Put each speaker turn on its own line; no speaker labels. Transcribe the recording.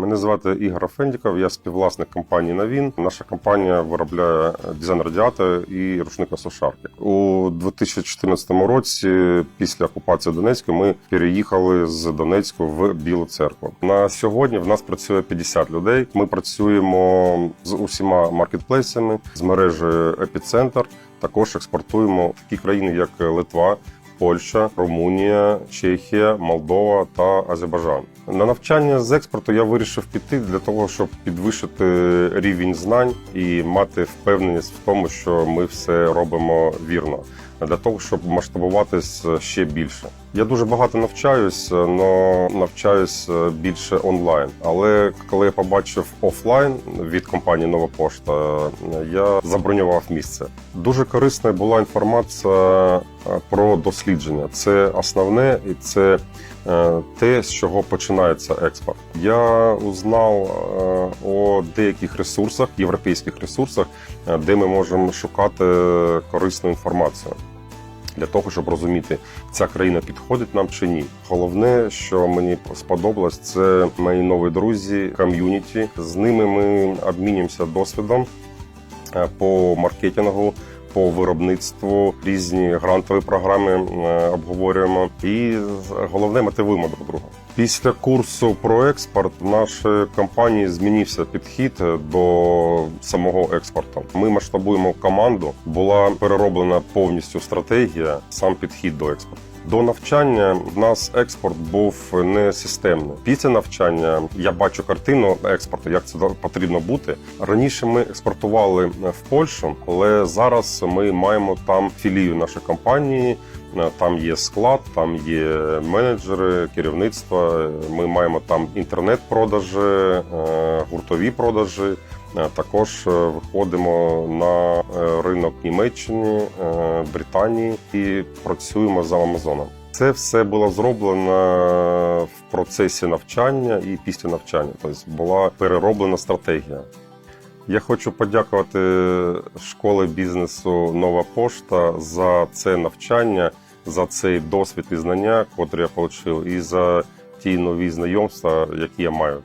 Мене звати Ігор Фендіков, я співвласник компанії Навін. Наша компанія виробляє дизайн радіатори і рушникосушарки. У 2014 році, після окупації Донецька, ми переїхали з Донецьку в Білу церкву. На сьогодні в нас працює 50 людей. Ми працюємо з усіма маркетплейсами, з мережею Епіцентр. Також експортуємо в такі країни, як Литва, Польща, Румунія, Чехія, Молдова та Азербайджан. На навчання з експорту я вирішив піти для того, щоб підвищити рівень знань і мати впевненість в тому, що ми все робимо вірно, для того, щоб масштабуватись ще більше. Я дуже багато навчаюсь, але навчаюсь більше онлайн. Але коли я побачив офлайн від компанії Нова Пошта, я забронював місце. Дуже корисною була інформація е, про дослідження. Це основне і це е, те, з чого починається експорт. Я узнав е, о деяких ресурсах, європейських ресурсах, е, де ми можемо шукати корисну інформацію. Для того щоб розуміти, ця країна підходить нам чи ні. Головне, що мені сподобалось, це мої нові друзі, ком'юніті. З ними ми обмінюємося досвідом е, по маркетингу, по виробництву, різні грантові програми е, обговорюємо. І головне мотивуємо друг друга. Після курсу про експорт в нашій компанії змінився підхід до самого експорту. Ми масштабуємо команду. Була перероблена повністю стратегія, сам підхід до експорту. До навчання в нас експорт був не системний. Після навчання я бачу картину експорту, як це потрібно бути. Раніше ми експортували в Польщу, але зараз ми маємо там філію нашої компанії. Там є склад, там є менеджери, керівництво. Ми маємо там інтернет-продажі, е, гуртові продажі. Е, Також е, виходимо на е, ринок Німеччини, Британії і працюємо за Амазоном. Це все було зроблено в процесі навчання і після навчання. Тобто була перероблена стратегія. Я хочу подякувати школі бізнесу Нова Пошта за це навчання, за цей досвід і знання, котрі я отримав, і за ті нові знайомства, які я маю.